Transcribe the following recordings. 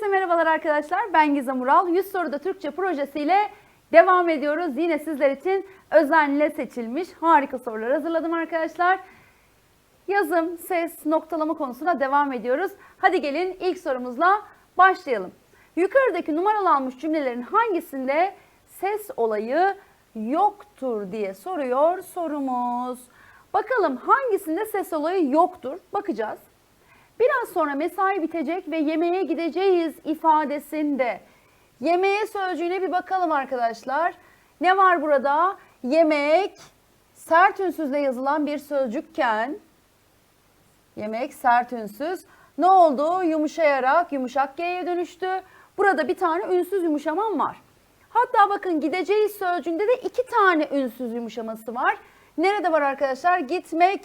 Herkese merhabalar arkadaşlar. Ben Gizem Ural. 100 soruda Türkçe projesiyle devam ediyoruz. Yine sizler için özenle seçilmiş harika sorular hazırladım arkadaşlar. Yazım, ses, noktalama konusuna devam ediyoruz. Hadi gelin ilk sorumuzla başlayalım. Yukarıdaki numaralanmış cümlelerin hangisinde ses olayı yoktur diye soruyor sorumuz. Bakalım hangisinde ses olayı yoktur? Bakacağız. Biraz sonra mesai bitecek ve yemeğe gideceğiz ifadesinde yemeğe sözcüğüne bir bakalım arkadaşlar. Ne var burada? Yemek sert ünsüzle yazılan bir sözcükken yemek sert ünsüz ne oldu? Yumuşayarak yumuşak G'ye dönüştü. Burada bir tane ünsüz yumuşamam var. Hatta bakın gideceğiz sözcüğünde de iki tane ünsüz yumuşaması var. Nerede var arkadaşlar? Gitmek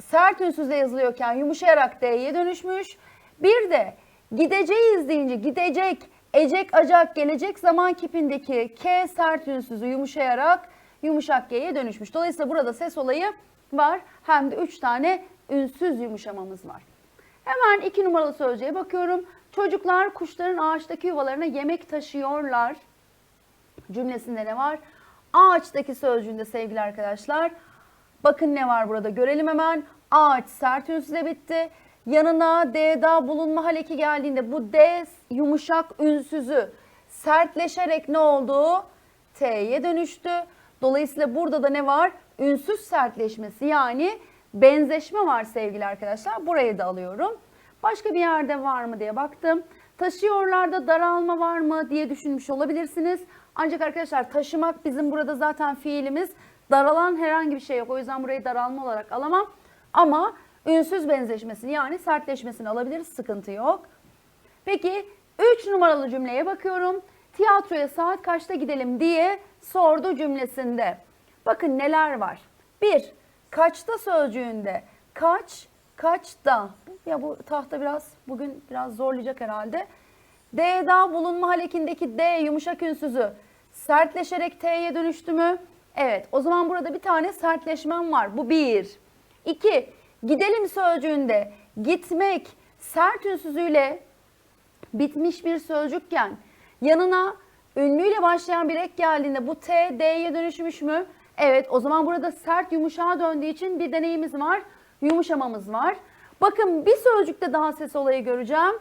sert ünsüzle yazılıyorken yumuşayarak D'ye dönüşmüş. Bir de gideceğiz deyince gidecek, ecek, acak, gelecek zaman kipindeki K sert ünsüzü yumuşayarak yumuşak G'ye dönüşmüş. Dolayısıyla burada ses olayı var. Hem de 3 tane ünsüz yumuşamamız var. Hemen iki numaralı sözcüğe bakıyorum. Çocuklar kuşların ağaçtaki yuvalarına yemek taşıyorlar. Cümlesinde ne var? Ağaçtaki sözcüğünde sevgili arkadaşlar. Bakın ne var burada görelim hemen. Ağaç sert ünsüzle bitti. Yanına D'da bulunma haleki geldiğinde bu D yumuşak ünsüzü sertleşerek ne oldu? T'ye dönüştü. Dolayısıyla burada da ne var? Ünsüz sertleşmesi yani benzeşme var sevgili arkadaşlar. Burayı da alıyorum. Başka bir yerde var mı diye baktım. Taşıyorlarda daralma var mı diye düşünmüş olabilirsiniz. Ancak arkadaşlar taşımak bizim burada zaten fiilimiz. Daralan herhangi bir şey yok. O yüzden burayı daralma olarak alamam. Ama ünsüz benzeşmesini yani sertleşmesini alabiliriz. Sıkıntı yok. Peki 3 numaralı cümleye bakıyorum. Tiyatroya saat kaçta gidelim diye sordu cümlesinde. Bakın neler var. 1. Kaçta sözcüğünde kaç, kaçta. Ya bu tahta biraz bugün biraz zorlayacak herhalde. D'da bulunma halekindeki D yumuşak ünsüzü sertleşerek T'ye dönüştü mü? Evet o zaman burada bir tane sertleşmem var. Bu bir. İki, gidelim sözcüğünde gitmek sert ünsüzüyle bitmiş bir sözcükken yanına ünlüyle başlayan bir ek geldiğinde bu T D'ye dönüşmüş mü? Evet o zaman burada sert yumuşağa döndüğü için bir deneyimiz var. Yumuşamamız var. Bakın bir sözcükte daha ses olayı göreceğim.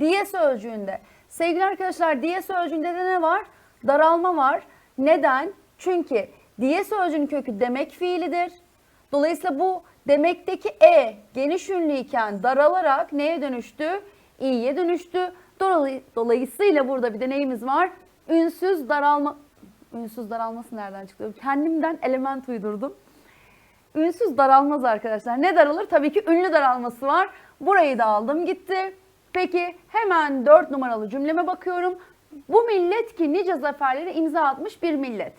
Diye sözcüğünde. Sevgili arkadaşlar diye sözcüğünde de ne var? Daralma var. Neden? Çünkü diye sözcüğün kökü demek fiilidir. Dolayısıyla bu demekteki e geniş ünlüyken daralarak neye dönüştü? İ'ye dönüştü. Dolay- Dolayısıyla burada bir deneyimiz var. Ünsüz daralma ünsüz daralması nereden çıktı? Kendimden element uydurdum. Ünsüz daralmaz arkadaşlar. Ne daralır? Tabii ki ünlü daralması var. Burayı da aldım gitti. Peki hemen 4 numaralı cümleme bakıyorum. Bu millet ki nice zaferlere imza atmış bir millet.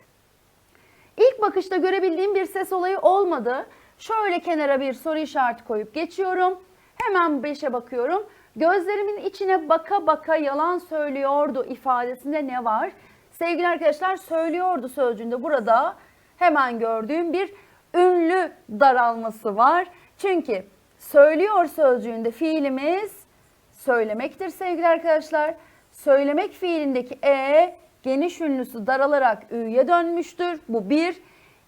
İlk bakışta görebildiğim bir ses olayı olmadı. Şöyle kenara bir soru işareti koyup geçiyorum. Hemen 5'e bakıyorum. Gözlerimin içine baka baka yalan söylüyordu ifadesinde ne var? Sevgili arkadaşlar söylüyordu sözcüğünde burada hemen gördüğüm bir ünlü daralması var. Çünkü söylüyor sözcüğünde fiilimiz söylemektir sevgili arkadaşlar. Söylemek fiilindeki e geniş ünlüsü daralarak ü'ye dönmüştür. Bu bir.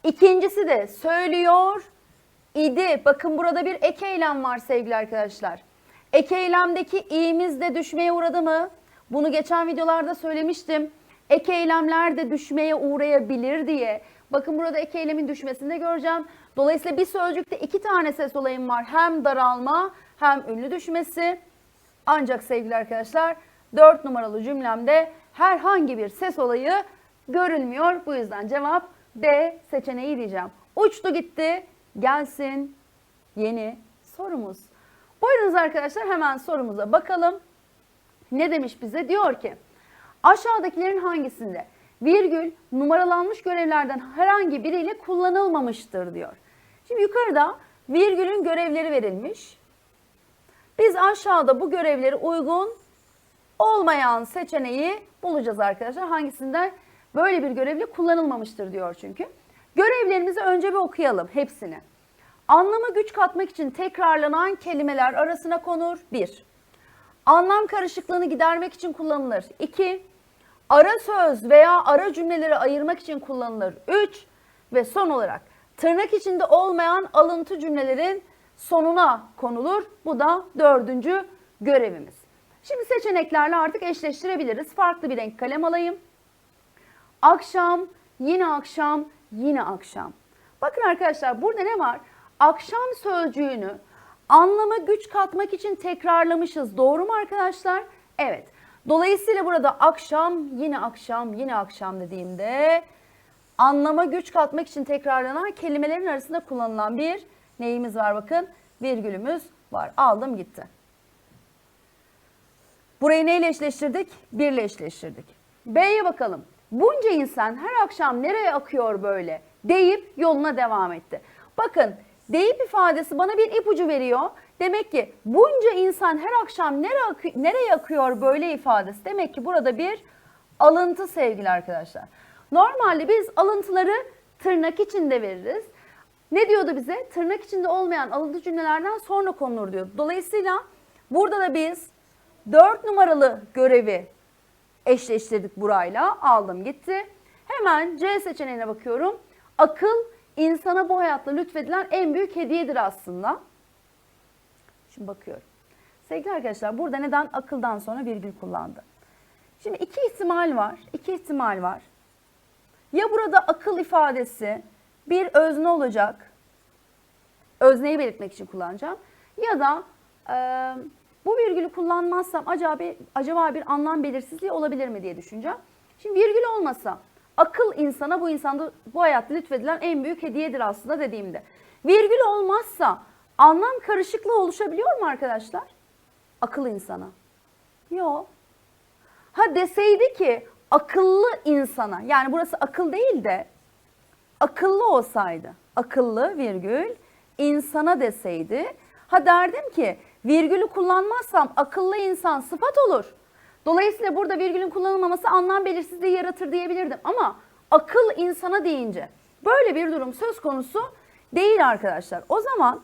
İkincisi de söylüyor idi. Bakın burada bir ek eylem var sevgili arkadaşlar. Ek eylemdeki i'miz de düşmeye uğradı mı? Bunu geçen videolarda söylemiştim. Ek eylemler de düşmeye uğrayabilir diye. Bakın burada ek eylemin düşmesini de göreceğim. Dolayısıyla bir sözcükte iki tane ses olayım var. Hem daralma hem ünlü düşmesi. Ancak sevgili arkadaşlar 4 numaralı cümlemde herhangi bir ses olayı görünmüyor. Bu yüzden cevap D seçeneği diyeceğim. Uçtu gitti. Gelsin yeni sorumuz. Buyurunuz arkadaşlar hemen sorumuza bakalım. Ne demiş bize? Diyor ki aşağıdakilerin hangisinde virgül numaralanmış görevlerden herhangi biriyle kullanılmamıştır diyor. Şimdi yukarıda virgülün görevleri verilmiş. Biz aşağıda bu görevleri uygun olmayan seçeneği bulacağız arkadaşlar. Hangisinden böyle bir görevli kullanılmamıştır diyor çünkü. Görevlerimizi önce bir okuyalım hepsini. Anlama güç katmak için tekrarlanan kelimeler arasına konur. 1. Anlam karışıklığını gidermek için kullanılır. 2. Ara söz veya ara cümleleri ayırmak için kullanılır. 3. Ve son olarak tırnak içinde olmayan alıntı cümlelerin sonuna konulur. Bu da dördüncü görevimiz. Şimdi seçeneklerle artık eşleştirebiliriz. Farklı bir renk kalem alayım. Akşam, yine akşam, yine akşam. Bakın arkadaşlar burada ne var? Akşam sözcüğünü anlama güç katmak için tekrarlamışız. Doğru mu arkadaşlar? Evet. Dolayısıyla burada akşam, yine akşam, yine akşam dediğimde anlama güç katmak için tekrarlanan kelimelerin arasında kullanılan bir neyimiz var bakın? Virgülümüz var. Aldım gitti. Burayı neyle eşleştirdik? Birle eşleştirdik. B'ye bakalım. Bunca insan her akşam nereye akıyor böyle deyip yoluna devam etti. Bakın deyip ifadesi bana bir ipucu veriyor. Demek ki bunca insan her akşam nereye, akı- nereye akıyor böyle ifadesi. Demek ki burada bir alıntı sevgili arkadaşlar. Normalde biz alıntıları tırnak içinde veririz. Ne diyordu bize? Tırnak içinde olmayan alıntı cümlelerden sonra konulur diyor. Dolayısıyla burada da biz 4 numaralı görevi eşleştirdik burayla. Aldım gitti. Hemen C seçeneğine bakıyorum. Akıl insana bu hayatta lütfedilen en büyük hediyedir aslında. Şimdi bakıyorum. Sevgili arkadaşlar burada neden akıldan sonra virgül kullandı? Şimdi iki ihtimal var. İki ihtimal var. Ya burada akıl ifadesi bir özne olacak. Özneyi belirtmek için kullanacağım. Ya da e, bu virgülü kullanmazsam acaba acaba bir anlam belirsizliği olabilir mi diye düşüneceğim. Şimdi virgül olmasa akıl insana bu insanda bu hayatta lütfedilen en büyük hediyedir aslında dediğimde. Virgül olmazsa anlam karışıklığı oluşabiliyor mu arkadaşlar? Akıl insana. Yok. Ha deseydi ki akıllı insana yani burası akıl değil de akıllı olsaydı akıllı virgül insana deseydi ha derdim ki virgülü kullanmazsam akıllı insan sıfat olur. Dolayısıyla burada virgülün kullanılmaması anlam belirsizliği yaratır diyebilirdim ama akıl insana deyince böyle bir durum söz konusu değil arkadaşlar. O zaman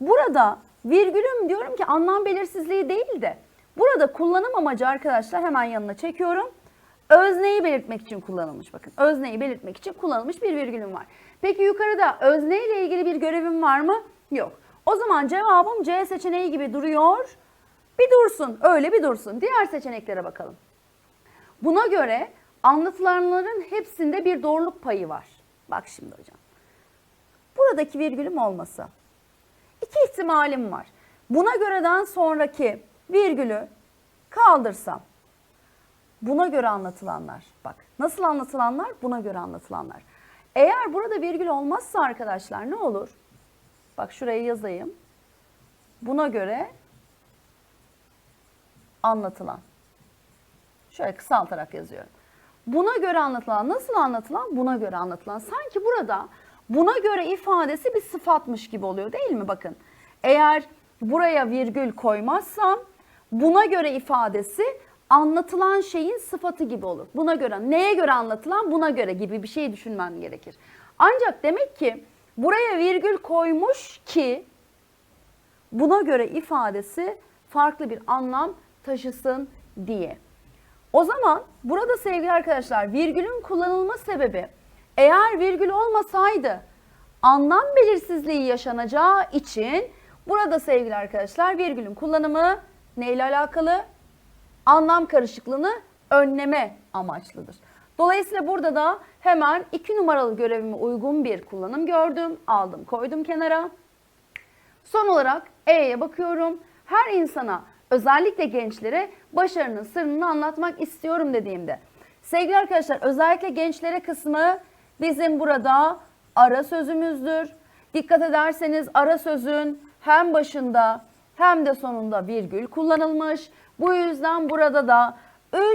Burada virgülüm diyorum ki anlam belirsizliği değil de burada kullanım amacı arkadaşlar hemen yanına çekiyorum. Özneyi belirtmek için kullanılmış bakın. Özneyi belirtmek için kullanılmış bir virgülüm var. Peki yukarıda özne ile ilgili bir görevim var mı? Yok. O zaman cevabım C seçeneği gibi duruyor. Bir dursun, öyle bir dursun. Diğer seçeneklere bakalım. Buna göre anlatılanların hepsinde bir doğruluk payı var. Bak şimdi hocam. Buradaki virgülüm olmasa İki ihtimalim var. Buna göreden sonraki virgülü kaldırsam. Buna göre anlatılanlar. Bak nasıl anlatılanlar? Buna göre anlatılanlar. Eğer burada virgül olmazsa arkadaşlar ne olur? Bak şuraya yazayım. Buna göre anlatılan. Şöyle kısaltarak yazıyorum. Buna göre anlatılan, nasıl anlatılan? Buna göre anlatılan. Sanki burada buna göre ifadesi bir sıfatmış gibi oluyor değil mi? Bakın eğer buraya virgül koymazsam buna göre ifadesi anlatılan şeyin sıfatı gibi olur. Buna göre, neye göre anlatılan? Buna göre gibi bir şey düşünmem gerekir. Ancak demek ki buraya virgül koymuş ki buna göre ifadesi farklı bir anlam taşısın diye. O zaman burada sevgili arkadaşlar virgülün kullanılma sebebi eğer virgül olmasaydı anlam belirsizliği yaşanacağı için burada sevgili arkadaşlar virgülün kullanımı neyle alakalı? Anlam karışıklığını önleme amaçlıdır. Dolayısıyla burada da hemen iki numaralı görevime uygun bir kullanım gördüm. Aldım koydum kenara. Son olarak E'ye bakıyorum. Her insana özellikle gençlere başarının sırrını anlatmak istiyorum dediğimde. Sevgili arkadaşlar özellikle gençlere kısmı bizim burada ara sözümüzdür. Dikkat ederseniz ara sözün hem başında hem de sonunda virgül kullanılmış. Bu yüzden burada da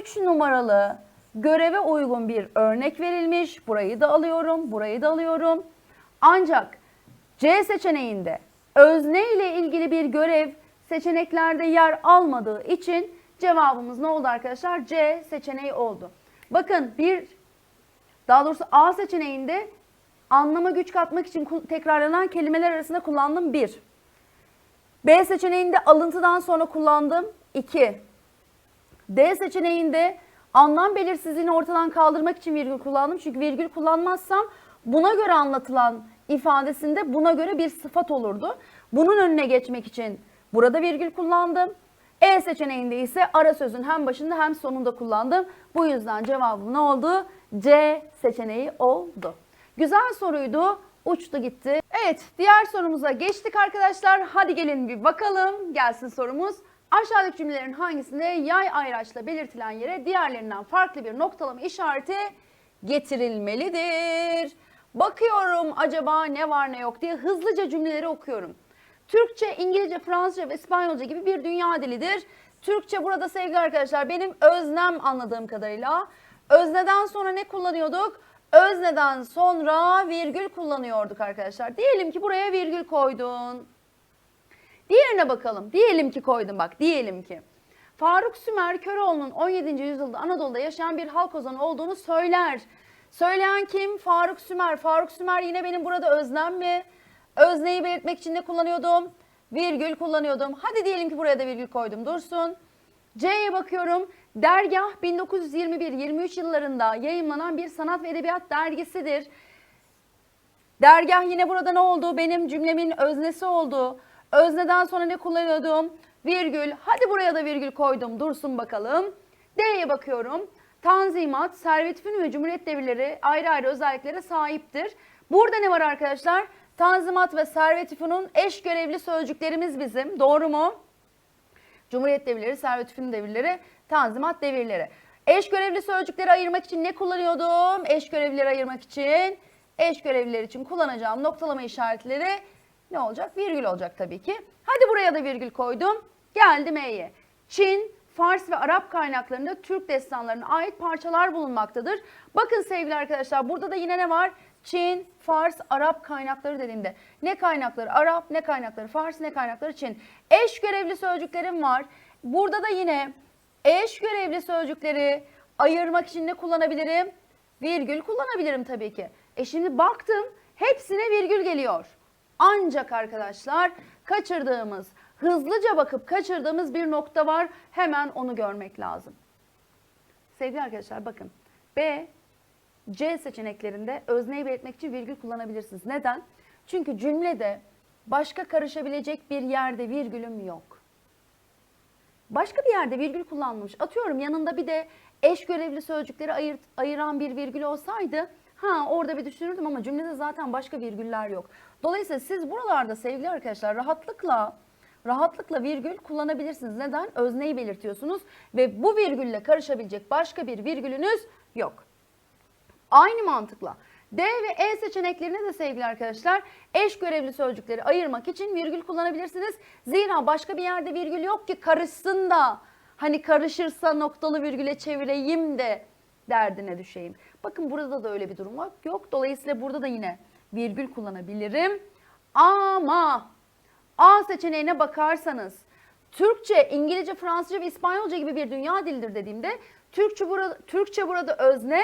3 numaralı göreve uygun bir örnek verilmiş. Burayı da alıyorum, burayı da alıyorum. Ancak C seçeneğinde özne ile ilgili bir görev seçeneklerde yer almadığı için cevabımız ne oldu arkadaşlar? C seçeneği oldu. Bakın bir daha doğrusu A seçeneğinde anlama güç katmak için tekrarlanan kelimeler arasında kullandım bir. B seçeneğinde alıntıdan sonra kullandım 2. D seçeneğinde anlam belirsizliğini ortadan kaldırmak için virgül kullandım. Çünkü virgül kullanmazsam buna göre anlatılan ifadesinde buna göre bir sıfat olurdu. Bunun önüne geçmek için burada virgül kullandım. E seçeneğinde ise ara sözün hem başında hem sonunda kullandım. Bu yüzden cevabım ne oldu? C seçeneği oldu. Güzel soruydu. Uçtu gitti. Evet diğer sorumuza geçtik arkadaşlar. Hadi gelin bir bakalım. Gelsin sorumuz. Aşağıdaki cümlelerin hangisinde yay ayraçla belirtilen yere diğerlerinden farklı bir noktalama işareti getirilmelidir? Bakıyorum acaba ne var ne yok diye hızlıca cümleleri okuyorum. Türkçe, İngilizce, Fransızca ve İspanyolca gibi bir dünya dilidir. Türkçe burada sevgili arkadaşlar benim öznem anladığım kadarıyla. Özneden sonra ne kullanıyorduk? Özneden sonra virgül kullanıyorduk arkadaşlar. Diyelim ki buraya virgül koydun. Diğerine bakalım. Diyelim ki koydum bak. Diyelim ki. Faruk Sümer Köroğlu'nun 17. yüzyılda Anadolu'da yaşayan bir halk ozanı olduğunu söyler. Söyleyen kim? Faruk Sümer. Faruk Sümer yine benim burada öznem mi? Özneyi belirtmek için ne kullanıyordum? Virgül kullanıyordum. Hadi diyelim ki buraya da virgül koydum. Dursun. C'ye bakıyorum. Dergah 1921-23 yıllarında yayınlanan bir sanat ve edebiyat dergisidir. Dergah yine burada ne oldu? Benim cümlemin öznesi oldu. Özneden sonra ne kullanıyordum? Virgül. Hadi buraya da virgül koydum. Dursun bakalım. D'ye bakıyorum. Tanzimat, Servet Fünun ve Cumhuriyet devirleri ayrı ayrı özelliklere sahiptir. Burada ne var arkadaşlar? Tanzimat ve Servet Fünun eş görevli sözcüklerimiz bizim. Doğru mu? Cumhuriyet devirleri, Servet Fünun devirleri, Tanzimat devirleri. Eş görevli sözcükleri ayırmak için ne kullanıyordum? Eş görevlileri ayırmak için, eş görevliler için kullanacağım noktalama işaretleri ne olacak? Virgül olacak tabii ki. Hadi buraya da virgül koydum. Geldim E'ye. Çin, Fars ve Arap kaynaklarında Türk destanlarına ait parçalar bulunmaktadır. Bakın sevgili arkadaşlar burada da yine ne var? Çin, Fars, Arap kaynakları dediğimde ne kaynakları Arap, ne kaynakları Fars, ne kaynakları Çin. Eş görevli sözcüklerim var. Burada da yine eş görevli sözcükleri ayırmak için ne kullanabilirim? Virgül kullanabilirim tabii ki. E şimdi baktım hepsine virgül geliyor. Ancak arkadaşlar kaçırdığımız, hızlıca bakıp kaçırdığımız bir nokta var. Hemen onu görmek lazım. Sevgili arkadaşlar bakın. B, C seçeneklerinde özneyi belirtmek için virgül kullanabilirsiniz. Neden? Çünkü cümlede başka karışabilecek bir yerde virgülüm yok. Başka bir yerde virgül kullanmış. Atıyorum yanında bir de eş görevli sözcükleri ayır, ayıran bir virgül olsaydı ha orada bir düşünürdüm ama cümlede zaten başka virgüller yok. Dolayısıyla siz buralarda sevgili arkadaşlar rahatlıkla rahatlıkla virgül kullanabilirsiniz. Neden? Özneyi belirtiyorsunuz ve bu virgülle karışabilecek başka bir virgülünüz yok. Aynı mantıkla D ve E seçeneklerine de sevgili arkadaşlar eş görevli sözcükleri ayırmak için virgül kullanabilirsiniz. Zira başka bir yerde virgül yok ki karışsın da hani karışırsa noktalı virgüle çevireyim de derdine düşeyim. Bakın burada da öyle bir durum var. Yok. Dolayısıyla burada da yine virgül kullanabilirim. Ama A seçeneğine bakarsanız Türkçe, İngilizce, Fransızca ve İspanyolca gibi bir dünya dilidir dediğimde Türkçe burada, Türkçe burada özne,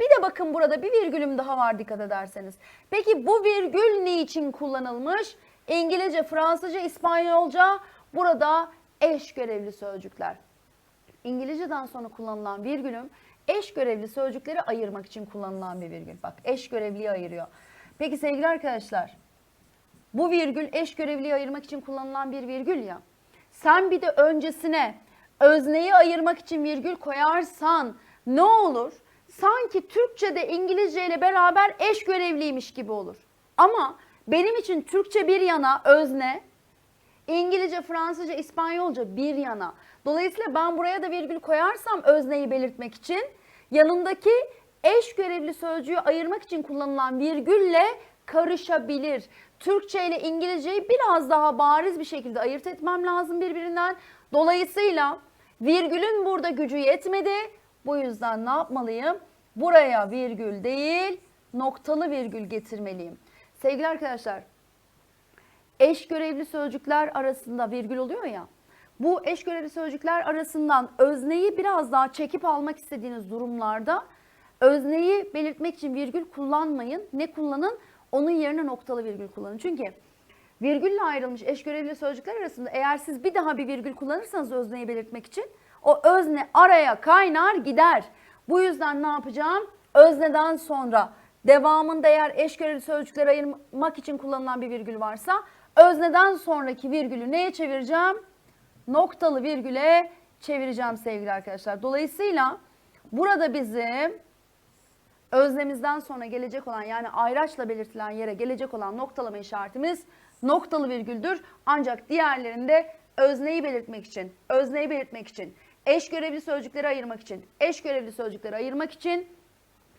bir de bakın burada bir virgülüm daha var dikkat ederseniz. Peki bu virgül niçin kullanılmış? İngilizce, Fransızca, İspanyolca burada eş görevli sözcükler. İngilizceden sonra kullanılan virgülüm eş görevli sözcükleri ayırmak için kullanılan bir virgül. Bak eş görevliyi ayırıyor. Peki sevgili arkadaşlar bu virgül eş görevliyi ayırmak için kullanılan bir virgül ya. Sen bir de öncesine özneyi ayırmak için virgül koyarsan ne olur? sanki Türkçe'de İngilizce ile beraber eş görevliymiş gibi olur. Ama benim için Türkçe bir yana özne, İngilizce, Fransızca, İspanyolca bir yana. Dolayısıyla ben buraya da virgül koyarsam özneyi belirtmek için yanındaki eş görevli sözcüğü ayırmak için kullanılan virgülle karışabilir. Türkçe ile İngilizceyi biraz daha bariz bir şekilde ayırt etmem lazım birbirinden. Dolayısıyla virgülün burada gücü yetmedi. Bu yüzden ne yapmalıyım? Buraya virgül değil, noktalı virgül getirmeliyim. Sevgili arkadaşlar, eş görevli sözcükler arasında virgül oluyor ya. Bu eş görevli sözcükler arasından özneyi biraz daha çekip almak istediğiniz durumlarda özneyi belirtmek için virgül kullanmayın. Ne kullanın? Onun yerine noktalı virgül kullanın. Çünkü virgülle ayrılmış eş görevli sözcükler arasında eğer siz bir daha bir virgül kullanırsanız özneyi belirtmek için o özne araya kaynar gider. Bu yüzden ne yapacağım? Özneden sonra devamında eğer eş görevli sözcükler ayırmak için kullanılan bir virgül varsa özneden sonraki virgülü neye çevireceğim? Noktalı virgüle çevireceğim sevgili arkadaşlar. Dolayısıyla burada bizim özlemizden sonra gelecek olan yani ayraçla belirtilen yere gelecek olan noktalama işaretimiz noktalı virgüldür. Ancak diğerlerinde özneyi belirtmek için, özneyi belirtmek için, eş görevli sözcükleri ayırmak için, eş görevli sözcükleri ayırmak için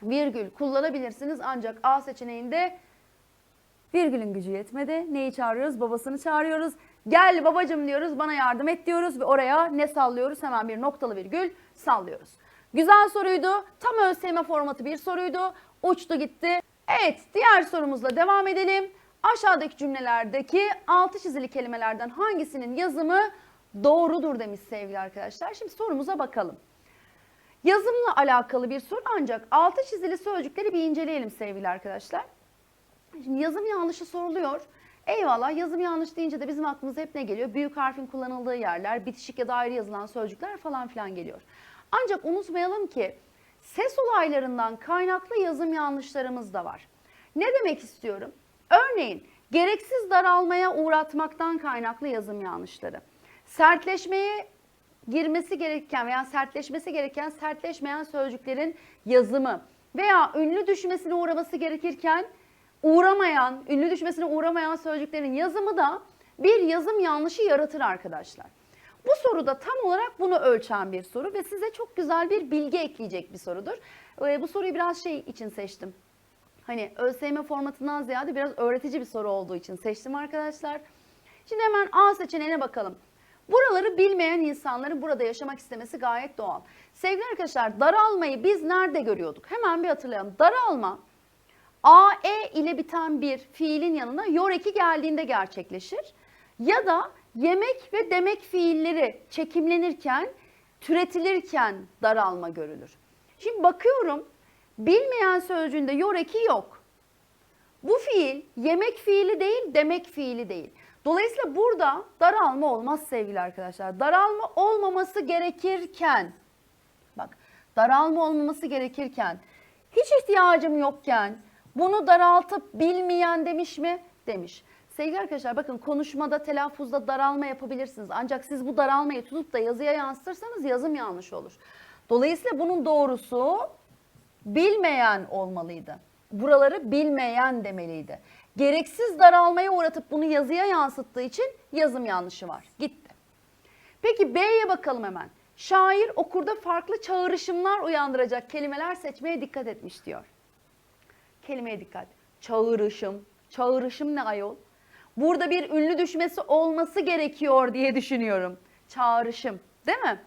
virgül kullanabilirsiniz. Ancak A seçeneğinde virgülün gücü yetmedi. Neyi çağırıyoruz? Babasını çağırıyoruz. Gel babacım diyoruz, bana yardım et diyoruz ve oraya ne sallıyoruz? Hemen bir noktalı virgül sallıyoruz. Güzel soruydu. Tam ÖSYM formatı bir soruydu. Uçtu gitti. Evet, diğer sorumuzla devam edelim. Aşağıdaki cümlelerdeki altı çizili kelimelerden hangisinin yazımı doğrudur demiş sevgili arkadaşlar. Şimdi sorumuza bakalım. Yazımla alakalı bir soru ancak altı çizili sözcükleri bir inceleyelim sevgili arkadaşlar. Şimdi yazım yanlışı soruluyor. Eyvallah yazım yanlış deyince de bizim aklımıza hep ne geliyor? Büyük harfin kullanıldığı yerler, bitişik ya da ayrı yazılan sözcükler falan filan geliyor. Ancak unutmayalım ki ses olaylarından kaynaklı yazım yanlışlarımız da var. Ne demek istiyorum? Örneğin gereksiz daralmaya uğratmaktan kaynaklı yazım yanlışları. Sertleşmeye girmesi gereken veya sertleşmesi gereken sertleşmeyen sözcüklerin yazımı veya ünlü düşmesine uğraması gerekirken uğramayan, ünlü düşmesine uğramayan sözcüklerin yazımı da bir yazım yanlışı yaratır arkadaşlar. Bu soruda tam olarak bunu ölçen bir soru ve size çok güzel bir bilgi ekleyecek bir sorudur. Ee, bu soruyu biraz şey için seçtim. Hani ÖSYM formatından ziyade biraz öğretici bir soru olduğu için seçtim arkadaşlar. Şimdi hemen A seçeneğine bakalım. Buraları bilmeyen insanların burada yaşamak istemesi gayet doğal. Sevgili arkadaşlar daralmayı biz nerede görüyorduk? Hemen bir hatırlayalım. Daralma AE ile biten bir fiilin yanına yor eki geldiğinde gerçekleşir. Ya da yemek ve demek fiilleri çekimlenirken, türetilirken daralma görülür. Şimdi bakıyorum bilmeyen sözcüğünde yor eki yok. Bu fiil yemek fiili değil, demek fiili değil. Dolayısıyla burada daralma olmaz sevgili arkadaşlar. Daralma olmaması gerekirken, bak daralma olmaması gerekirken, hiç ihtiyacım yokken bunu daraltıp bilmeyen demiş mi? Demiş. Sevgili arkadaşlar bakın konuşmada, telaffuzda daralma yapabilirsiniz. Ancak siz bu daralmayı tutup da yazıya yansıtırsanız yazım yanlış olur. Dolayısıyla bunun doğrusu bilmeyen olmalıydı. Buraları bilmeyen demeliydi. Gereksiz daralmaya uğratıp bunu yazıya yansıttığı için yazım yanlışı var. Gitti. Peki B'ye bakalım hemen. Şair okurda farklı çağrışımlar uyandıracak kelimeler seçmeye dikkat etmiş diyor. Kelimeye dikkat. Çağrışım. Çağrışım ne ayol? Burada bir ünlü düşmesi olması gerekiyor diye düşünüyorum. Çağrışım değil mi?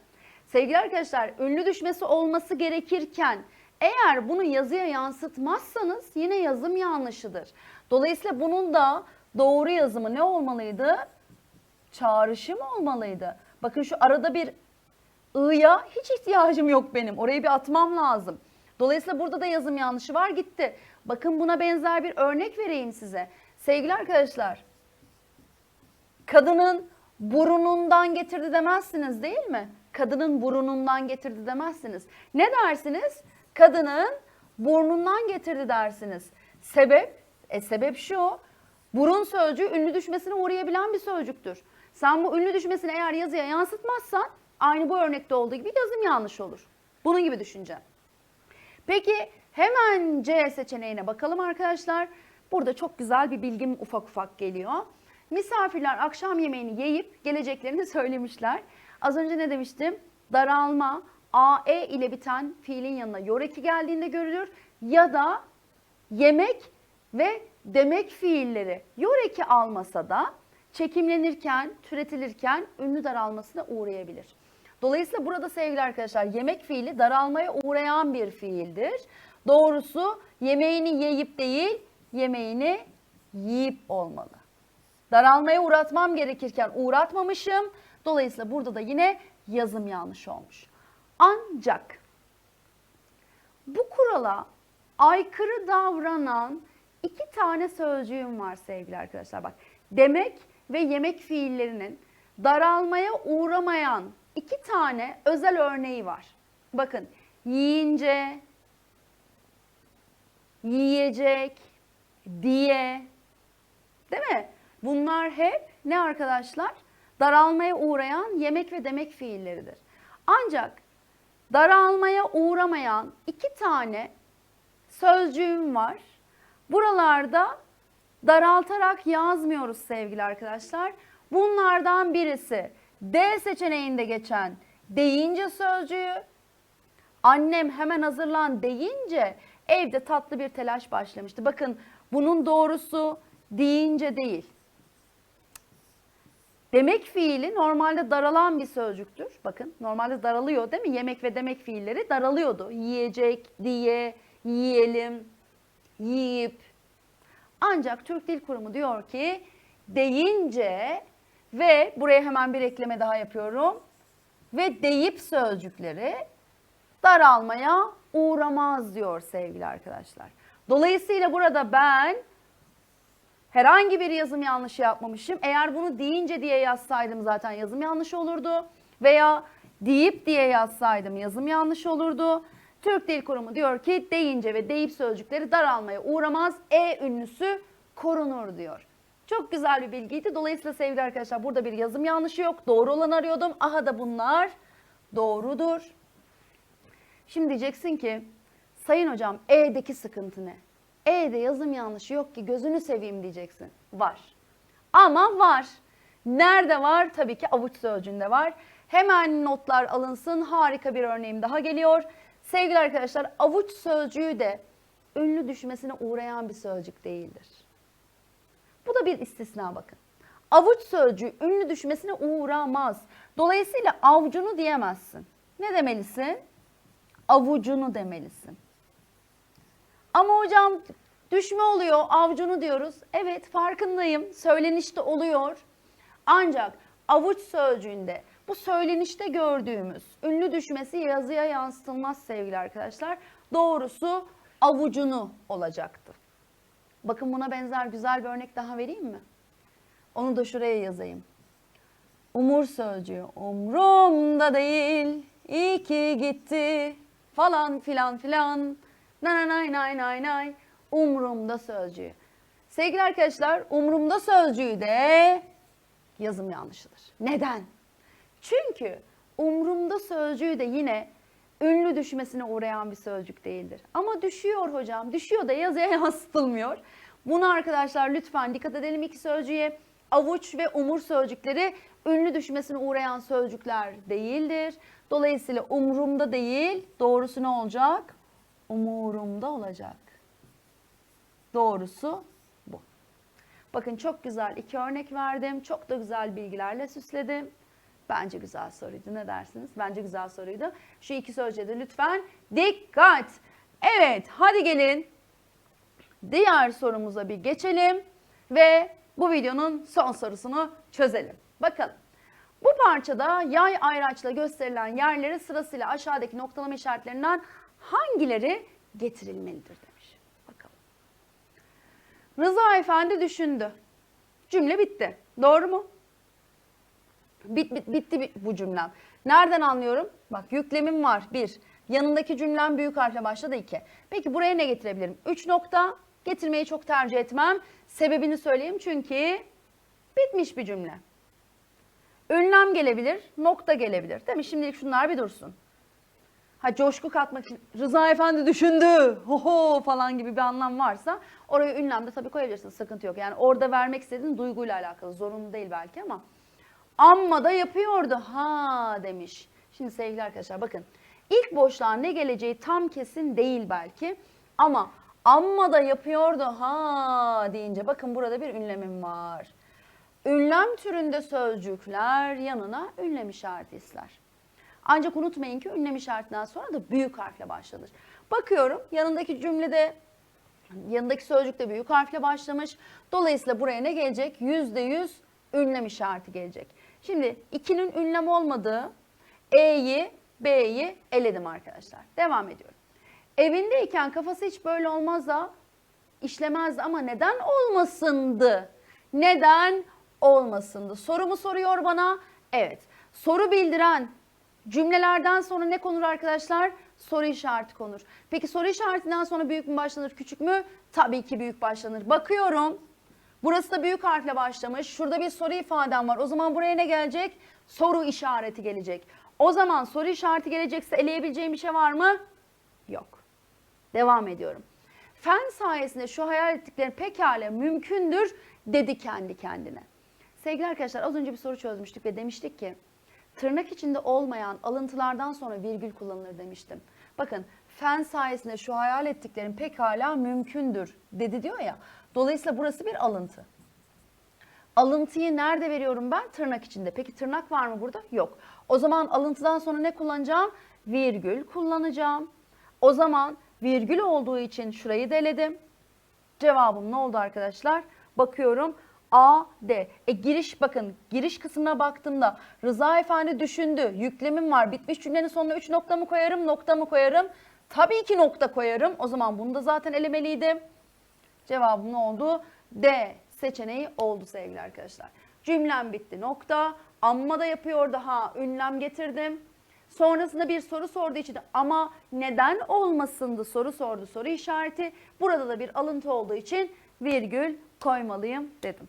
Sevgili arkadaşlar ünlü düşmesi olması gerekirken eğer bunu yazıya yansıtmazsanız yine yazım yanlışıdır. Dolayısıyla bunun da doğru yazımı ne olmalıydı? Çağrışım olmalıydı. Bakın şu arada bir ı'ya hiç ihtiyacım yok benim. Orayı bir atmam lazım. Dolayısıyla burada da yazım yanlışı var gitti. Bakın buna benzer bir örnek vereyim size. Sevgili arkadaşlar, kadının burunundan getirdi demezsiniz değil mi? Kadının burunundan getirdi demezsiniz. Ne dersiniz? Kadının burnundan getirdi dersiniz. Sebep? E sebep şu. Burun sözcüğü ünlü düşmesine uğrayabilen bir sözcüktür. Sen bu ünlü düşmesini eğer yazıya yansıtmazsan aynı bu örnekte olduğu gibi yazım yanlış olur. Bunun gibi düşüneceğim. Peki hemen C seçeneğine bakalım arkadaşlar. Burada çok güzel bir bilgim ufak ufak geliyor. Misafirler akşam yemeğini yiyip geleceklerini söylemişler. Az önce ne demiştim? Daralma, AE ile biten fiilin yanına yor eki geldiğinde görülür. Ya da yemek ve demek fiilleri yor eki almasa da çekimlenirken, türetilirken ünlü daralmasına uğrayabilir. Dolayısıyla burada sevgili arkadaşlar yemek fiili daralmaya uğrayan bir fiildir. Doğrusu yemeğini yiyip değil, yemeğini yiyip olmalı. Daralmaya uğratmam gerekirken uğratmamışım. Dolayısıyla burada da yine yazım yanlış olmuş. Ancak bu kurala aykırı davranan iki tane sözcüğüm var sevgili arkadaşlar. Bak demek ve yemek fiillerinin daralmaya uğramayan iki tane özel örneği var. Bakın yiyince, yiyecek, diye. Değil mi? Bunlar hep ne arkadaşlar? Daralmaya uğrayan yemek ve demek fiilleridir. Ancak daralmaya uğramayan iki tane sözcüğüm var. Buralarda daraltarak yazmıyoruz sevgili arkadaşlar. Bunlardan birisi D seçeneğinde geçen deyince sözcüğü. Annem hemen hazırlan deyince evde tatlı bir telaş başlamıştı. Bakın bunun doğrusu deyince değil. Demek fiili normalde daralan bir sözcüktür. Bakın normalde daralıyor değil mi? Yemek ve demek fiilleri daralıyordu. Yiyecek, diye, yiyelim, yiyip. Ancak Türk Dil Kurumu diyor ki deyince ve buraya hemen bir ekleme daha yapıyorum. Ve deyip sözcükleri daralmaya uğramaz diyor sevgili arkadaşlar. Dolayısıyla burada ben herhangi bir yazım yanlışı yapmamışım. Eğer bunu deyince diye yazsaydım zaten yazım yanlış olurdu. Veya deyip diye yazsaydım yazım yanlış olurdu. Türk Dil Kurumu diyor ki deyince ve deyip sözcükleri daralmaya uğramaz. E ünlüsü korunur diyor. Çok güzel bir bilgiydi. Dolayısıyla sevgili arkadaşlar burada bir yazım yanlışı yok. Doğru olan arıyordum. Aha da bunlar doğrudur. Şimdi diyeceksin ki sayın hocam E'deki sıkıntı ne? E'de yazım yanlışı yok ki gözünü seveyim diyeceksin. Var. Ama var. Nerede var? Tabii ki avuç sözcüğünde var. Hemen notlar alınsın. Harika bir örneğim daha geliyor. Sevgili arkadaşlar avuç sözcüğü de ünlü düşmesine uğrayan bir sözcük değildir. Bu da bir istisna bakın. Avuç sözcüğü ünlü düşmesine uğramaz. Dolayısıyla avcunu diyemezsin. Ne demelisin? Avucunu demelisin. Ama hocam düşme oluyor, avcunu diyoruz. Evet farkındayım, söylenişte oluyor. Ancak avuç sözcüğünde bu söylenişte gördüğümüz ünlü düşmesi yazıya yansıtılmaz sevgili arkadaşlar. Doğrusu avucunu olacaktı. Bakın buna benzer güzel bir örnek daha vereyim mi? Onu da şuraya yazayım. Umur sözcüğü umrumda değil, iyi ki gitti falan filan filan. Nay nay nay nay nay umrumda sözcüğü. Sevgili arkadaşlar umrumda sözcüğü de yazım yanlışıdır. Neden? Çünkü umrumda sözcüğü de yine ünlü düşmesine uğrayan bir sözcük değildir. Ama düşüyor hocam. Düşüyor da yazıya yansıtılmıyor. Bunu arkadaşlar lütfen dikkat edelim iki sözcüğe. Avuç ve umur sözcükleri ünlü düşmesine uğrayan sözcükler değildir. Dolayısıyla umrumda değil, doğrusu ne olacak? Umurumda olacak. Doğrusu bu. Bakın çok güzel iki örnek verdim. Çok da güzel bilgilerle süsledim. Bence güzel soruydu. Ne dersiniz? Bence güzel soruydu. Şu iki sözcüğe de lütfen dikkat. Evet, hadi gelin diğer sorumuza bir geçelim ve bu videonun son sorusunu çözelim. Bakalım. Bu parçada yay ayraçla gösterilen yerleri sırasıyla aşağıdaki noktalama işaretlerinden hangileri getirilmelidir demiş. Bakalım. Rıza Efendi düşündü. Cümle bitti. Doğru mu? Bit, bit, bitti bit, bu cümlem. Nereden anlıyorum? Bak yüklemim var. Bir. Yanındaki cümlem büyük harfle başladı. iki. Peki buraya ne getirebilirim? Üç nokta. Getirmeyi çok tercih etmem. Sebebini söyleyeyim çünkü bitmiş bir cümle. Ünlem gelebilir, nokta gelebilir. Değil mi? Şimdilik şunlar bir dursun. Ha coşku katmak için Rıza Efendi düşündü, ho ho falan gibi bir anlam varsa oraya ünlem de tabii koyabilirsiniz. Sıkıntı yok. Yani orada vermek istediğin duyguyla alakalı. Zorunlu değil belki ama. Amma da yapıyordu. Ha demiş. Şimdi sevgili arkadaşlar bakın. İlk boşluğa ne geleceği tam kesin değil belki. Ama amma da yapıyordu ha deyince bakın burada bir ünlemim var. Ünlem türünde sözcükler yanına ünlem işareti ister. Ancak unutmayın ki ünlem işaretinden sonra da büyük harfle başlanır. Bakıyorum yanındaki cümlede yanındaki sözcük de büyük harfle başlamış. Dolayısıyla buraya ne gelecek? Yüzde yüz ünlem işareti gelecek. Şimdi ikinin ünlem olmadığı E'yi, B'yi eledim arkadaşlar. Devam ediyorum. Evindeyken kafası hiç böyle olmaz da işlemezdi ama neden olmasındı neden olmasındı? Sorumu soruyor bana. Evet. Soru bildiren cümlelerden sonra ne konur arkadaşlar? Soru işareti konur. Peki soru işaretinden sonra büyük mü başlanır, küçük mü? Tabii ki büyük başlanır. Bakıyorum. Burası da büyük harfle başlamış. Şurada bir soru ifadem var. O zaman buraya ne gelecek? Soru işareti gelecek. O zaman soru işareti gelecekse eleyebileceğim bir şey var mı? Yok. Devam ediyorum. Fen sayesinde şu hayal ettiklerin pekala mümkündür dedi kendi kendine. Sevgili arkadaşlar az önce bir soru çözmüştük ve demiştik ki tırnak içinde olmayan alıntılardan sonra virgül kullanılır demiştim. Bakın fen sayesinde şu hayal ettiklerin pekala mümkündür dedi diyor ya. Dolayısıyla burası bir alıntı. Alıntıyı nerede veriyorum ben? Tırnak içinde. Peki tırnak var mı burada? Yok. O zaman alıntıdan sonra ne kullanacağım? Virgül kullanacağım. O zaman virgül olduğu için şurayı deledim. Cevabım ne oldu arkadaşlar? Bakıyorum A, D. E giriş bakın giriş kısmına baktığımda Rıza Efendi düşündü. Yüklemim var. Bitmiş cümlenin sonuna 3 nokta mı koyarım, nokta mı koyarım? Tabii ki nokta koyarım. O zaman bunu da zaten elemeliydim. Cevabım ne oldu? D seçeneği oldu sevgili arkadaşlar. Cümlem bitti nokta. Amma da yapıyor daha ünlem getirdim. Sonrasında bir soru sorduğu için ama neden olmasındı soru sordu soru işareti. Burada da bir alıntı olduğu için virgül koymalıyım dedim.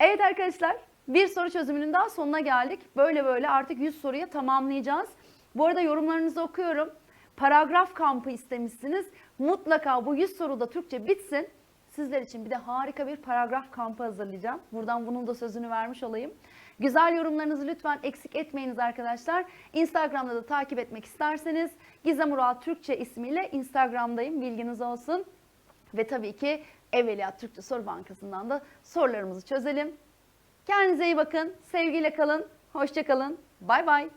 Evet arkadaşlar bir soru çözümünün daha sonuna geldik. Böyle böyle artık 100 soruya tamamlayacağız. Bu arada yorumlarınızı okuyorum. Paragraf kampı istemişsiniz. Mutlaka bu 100 soruda Türkçe bitsin. Sizler için bir de harika bir paragraf kampı hazırlayacağım. Buradan bunun da sözünü vermiş olayım. Güzel yorumlarınızı lütfen eksik etmeyiniz arkadaşlar. Instagram'da da takip etmek isterseniz Gizem Ural Türkçe ismiyle Instagram'dayım. Bilginiz olsun. Ve tabii ki Evveliyat Türkçe Soru Bankası'ndan da sorularımızı çözelim. Kendinize iyi bakın. Sevgiyle kalın. Hoşça kalın. Bay bay.